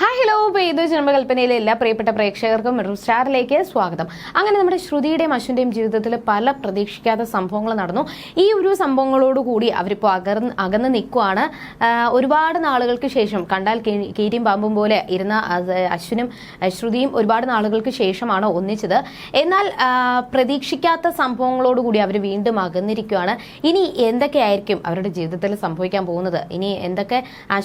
Hi hello പേത് ജന്മകൽപ്പനയിലെ എല്ലാ പ്രിയപ്പെട്ട പ്രേക്ഷകർക്കും സ്റ്റാറിലേക്ക് സ്വാഗതം. അങ്ങനെ നമ്മുടെ ശ്രുതിയുടെയും അശ്വിന്റെയും ജീവിതത്തിൽ പല പ്രതീക്ഷിക്കാത്ത സംഭവങ്ങൾ നടന്നു. ഈ ഒരു സംഭവങ്ങളോടുകൂടി അവരിപ്പോൾ അകർന്ന് അകന്ന് നിൽക്കുവാണ്. ഒരുപാട് നാളുകൾക്ക് ശേഷം കണ്ടാൽ കീരിയും പാമ്പും പോലെ ഇരുന്ന അശ്വിനും ശ്രുതിയും ഒരുപാട് നാളുകൾക്ക് ശേഷമാണ് ഒന്നിച്ചത്. എന്നാൽ പ്രതീക്ഷിക്കാത്ത സംഭവങ്ങളോടുകൂടി അവർ വീണ്ടും അകന്നിരിക്കുകയാണ് ഇനി എന്തൊക്കെയായിരിക്കും അവരുടെ ജീവിതത്തിൽ സംഭവിക്കാൻ പോകുന്നത്? ഇനി എന്തൊക്കെ ആഹ്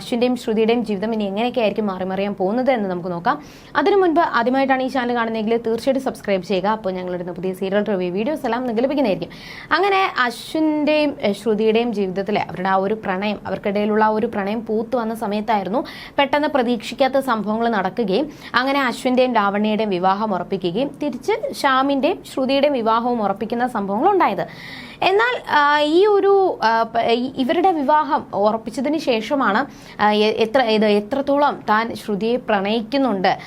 അശ്വിന്റെയും ശ്രുതിയുടെയും ജീവിതം ഇനി എങ്ങനെയൊക്കെ ആയിരിക്കും മാറി മറിയാൻ പോകുന്നത് എന്ന് നമുക്ക് നോക്കാം. അതിനു മുൻപ് ആദ്യമായിട്ടാണ് ഈ ചാനൽ കാണുന്നതെങ്കിൽ തീർച്ചയായിട്ടും സബ്സ്ക്രൈബ് ചെയ്യുക. അപ്പോൾ ഞങ്ങളിടുന്ന പുതിയ സീരിയൽ റിവ്യൂ വീഡിയോസ് എല്ലാം നിങ്ങൾക്ക് ലഭിക്കുന്നതായിരിക്കും. അങ്ങനെ അശ്വിന്റെയും ശ്രുതിയുടെയും ജീവിതത്തിൽ അവരുടെ ആ ഒരു പ്രണയം അവർക്കിടയിലുള്ള ആ ഒരു പ്രണയം പൂത്തു വന്ന സമയത്തായിരുന്നു പെട്ടെന്ന് പ്രതീക്ഷിക്കാത്ത സംഭവങ്ങൾ നടക്കുകയും അങ്ങനെ അശ്വിന്റെയും ലാവണ്യയുടെയും വിവാഹം ഉറപ്പിക്കുകയും തിരിച്ച് ശ്യാമിന്റെയും ശ്രുതിയുടെയും വിവാഹവും ഉറപ്പിക്കുന്ന സംഭവങ്ങൾ ഉണ്ടായത്. എന്നാൽ ഈ ഒരു ഇവരുടെ വിവാഹം ഉറപ്പിച്ചതിന് ശേഷമാണ് എത്ര ഇത് എത്രത്തോളം താൻ ശ്രുതിയെ പ്രണയിക്കുന്നുണ്ട്?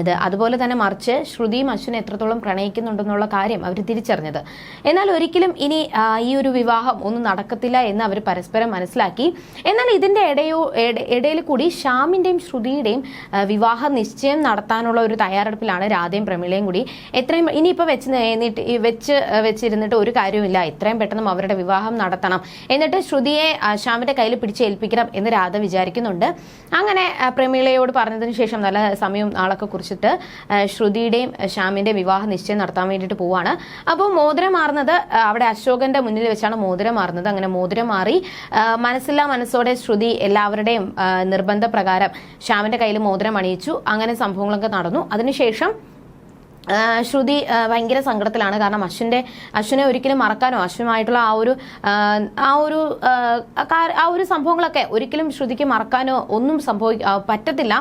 ഇത് അതുപോലെ തന്നെ മറിച്ച് ശ്രുതിയും അശ്വിനെ എത്രത്തോളം പ്രണയിക്കുന്നുണ്ടെന്നുള്ള കാര്യം അവർ തിരിച്ചറിഞ്ഞത്. എന്നാൽ ഒരിക്കലും ഇനി ഈ ഒരു വിവാഹം ഒന്നും നടക്കത്തില്ല എന്ന് അവർ പരസ്പരം മനസ്സിലാക്കി. എന്നാൽ ഇതിന്റെ ഇടയോ ഇട- ഇടയിൽ കൂടി ശ്യാമിന്റെയും ശ്രുതിയുടെയും വിവാഹ നിശ്ചയം നടത്താനുള്ള ഒരു തയ്യാറെടുപ്പിലാണ് രാധയും പ്രമീളയും കൂടി. എത്രയും ഇനിയിപ്പോൾ വെച്ച് നീട്ടി വെച്ച് വെച്ചിരുന്നിട്ട് ഒരു കാര്യവുമില്ല. എത്രയും പെട്ടെന്ന് അവരുടെ വിവാഹം നടത്തണം. എന്നിട്ട് ശ്രുതിയെ ശ്യാമിന്റെ കയ്യിൽ പിടിച്ചേൽപ്പിക്കണം എന്ന് രാധ വിചാരിക്കുന്നുണ്ട്. അങ്ങനെ പ്രമീളയോട് പറഞ്ഞതിന് ശേഷം നല്ല സമയം നാളൊക്കെ കുറിച്ചിട്ട് ശ്രുതിയുടെയും ആ, ശ്യാമിന്റെയും വിവാഹ നിശ്ചയം നടത്താൻ വേണ്ടിയിട്ട് പോവാണ്. അപ്പോൾ മോതിരം മാറുന്നത് അവിടെ അശോകന്റെ മുന്നിൽ വെച്ചാണ് മോതിരം മാറുന്നത്. അങ്ങനെ മോതിരം മാറി മനസ്സില്ലാ മനസ്സോടെ ശ്രുതി എല്ലാവരുടെയും നിർബന്ധ പ്രകാരം ശ്യാമിന്റെ കയ്യിൽ മോതിരം അണിയിച്ചു. അങ്ങനെ സംഭവങ്ങളൊക്കെ നടന്നു. അതിനുശേഷം ശ്രുതി ഭയങ്കര സങ്കടത്തിലാണ്. കാരണം അശ്വിന്റെ അശ്വിനെ ഒരിക്കലും മറക്കാനോ അശ്വിനുമായിട്ടുള്ള ആ ഒരു ആ, ഒരു ആ, ഒരു സംഭവങ്ങളൊക്കെ ഒരിക്കലും ശ്രുതിക്ക് മറക്കാനോ ഒന്നും സംഭവി പറ്റത്തില്ല.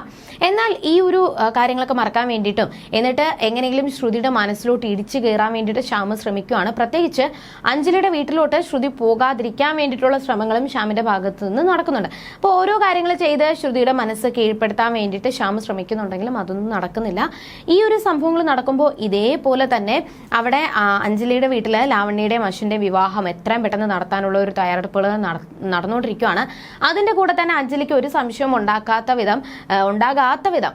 എന്നാൽ ഈ ഒരു കാര്യങ്ങളൊക്കെ മറക്കാൻ വേണ്ടിയിട്ടും എന്നിട്ട് എങ്ങനെയെങ്കിലും ശ്രുതിയുടെ മനസ്സിലോട്ട് ഇടിച്ചു കയറാൻ വേണ്ടിയിട്ട് ശ്യാമ ശ്രമിക്കുകയാണ് പ്രത്യേകിച്ച് അഞ്ജലിയുടെ വീട്ടിലോട്ട് ശ്രുതി പോകാതിരിക്കാൻ വേണ്ടിയിട്ടുള്ള ശ്രമങ്ങളും ശ്യാമിന്റെ ഭാഗത്ത് നിന്ന് നടക്കുന്നുണ്ട്. അപ്പോൾ ഓരോ കാര്യങ്ങൾ ചെയ്ത് ശ്രുതിയുടെ മനസ്സ് കീഴ്പ്പെടുത്താൻ വേണ്ടിയിട്ട് ശ്യാമ ശ്രമിക്കുന്നുണ്ടെങ്കിലും അതൊന്നും നടക്കുന്നില്ല. ഈ ഒരു സംഭവങ്ങൾ നടക്കുമ്പോൾ ഇതേപോലെ തന്നെ അവിടെ അഞ്ജലിയുടെ വീട്ടിൽ ലാവണ്യയുടെയും അശ്വിന്റെയും വിവാഹം എത്രയും പെട്ടെന്ന് നടത്താനുള്ള ഒരു തയ്യാറെടുപ്പുകൾ നട- നടന്നുകൊണ്ടിരിക്കുകയാണ് അതിന്റെ കൂടെ തന്നെ അഞ്ജലിക്ക് ഒരു സംശയം ഉണ്ടാക്കാത്ത വിധം ഉണ്ടാകാത്ത വിധം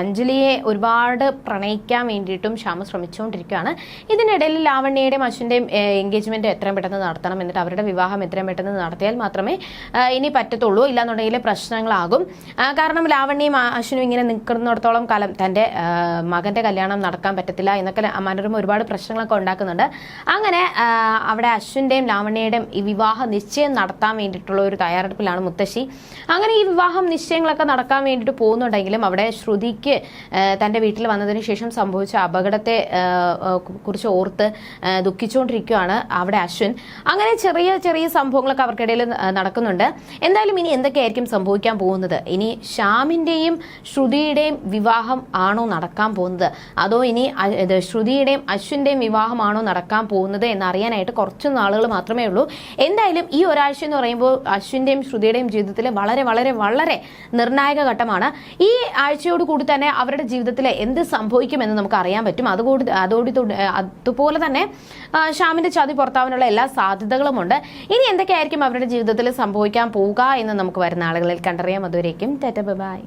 അഞ്ജലിയെ ഒരുപാട് പ്രണയിക്കാൻ വേണ്ടിയിട്ടും ശ്യാമ ശ്രമിച്ചുകൊണ്ടിരിക്കുകയാണ് ഇതിനിടയിൽ ലാവണ്യയുടെയും അശ്വിന്റെയും എൻഗേജ്മെന്റ് എത്രയും പെട്ടെന്ന് നടത്തണം എന്നിട്ട് അവരുടെ വിവാഹം എത്രയും പെട്ടെന്ന് നടത്തിയാൽ മാത്രമേ ഇനി പറ്റത്തുള്ളൂ. ഇല്ലാന്നുണ്ടെങ്കിൽ പ്രശ്നങ്ങളാകും. കാരണം ലാവണ്യയും അശ്വിനും ഇങ്ങനെ നിൽക്കുന്നിടത്തോളം കാലം തന്റെ മകന്റെ മകന്റെ കല്യാണം നടക്കാൻ പറ്റത്തില്ല എന്നൊക്കെ മനോരമ ഒരുപാട് പ്രശ്നങ്ങളൊക്കെ ഉണ്ടാക്കുന്നുണ്ട്. അങ്ങനെ അവിടെ അശ്വിന്റെയും ലാവണ്യയുടെയും ഈ വിവാഹ നിശ്ചയം നടത്താൻ വേണ്ടിയിട്ടുള്ള ഒരു തയ്യാറെടുപ്പിലാണ് മുത്തശ്ശി. അങ്ങനെ ഈ വിവാഹം നിശ്ചയങ്ങളൊക്കെ നടക്കാൻ വേണ്ടിയിട്ട് പോകുന്നുണ്ടെങ്കിലും അവിടെ ശ്രുതിക്ക് തന്റെ വീട്ടിൽ വന്നതിന് ശേഷം സംഭവിച്ച അപകടത്തെ കുറിച്ച് ഓർത്ത് ദുഃഖിച്ചുകൊണ്ടിരിക്കുകയാണ് അവിടെ അശ്വിൻ. അങ്ങനെ ചെറിയ ചെറിയ സംഭവങ്ങളൊക്കെ അവർക്കിടയിൽ നടക്കുന്നുണ്ട്. എന്തായാലും ഇനി എന്തൊക്കെയായിരിക്കും സംഭവിക്കാൻ പോകുന്നത്? ഇനി ശ്യാമിന്റെയും ശ്രുതിയുടെയും വിവാഹം ആണോ നടക്കാൻ പോകുന്നത്? അതോ ഇനി ശ്രുതിയുടെയും അശ്വിന്റെയും വിവാഹമാണോ നടക്കാൻ പോകുന്നത് എന്നറിയാനായിട്ട് കുറച്ച് നാളുകൾ മാത്രമേ ഉള്ളൂ. എന്തായാലും ഈ ഒരാഴ്ച എന്ന് പറയുമ്പോൾ അശ്വിന്റെയും ശ്രുതിയുടെയും ജീവിതത്തിൽ വളരെ വളരെ വളരെ നിർണായക ഘട്ടമാണ്. ഈ ആഴ്ചയോട് കൂടി തന്നെ അവരുടെ ജീവിതത്തിൽ എന്ത് സംഭവിക്കുമെന്ന് നമുക്ക് അറിയാൻ പറ്റും. അതുകൂടി അതോടി അതുപോലെ തന്നെ ആ, ശ്യാമിന്റെ ചതി പുറത്താവാനുള്ള എല്ലാ സാധ്യതകളുമുണ്ട്. ഇനി എന്തൊക്കെയായിരിക്കും അവരുടെ ജീവിതത്തിൽ സംഭവിക്കാൻ പോവുക എന്ന് നമുക്ക് വരുന്ന ആളുകളിൽ കണ്ടറിയാം. അതുവരേക്കും ടെറ്റ ബൈ.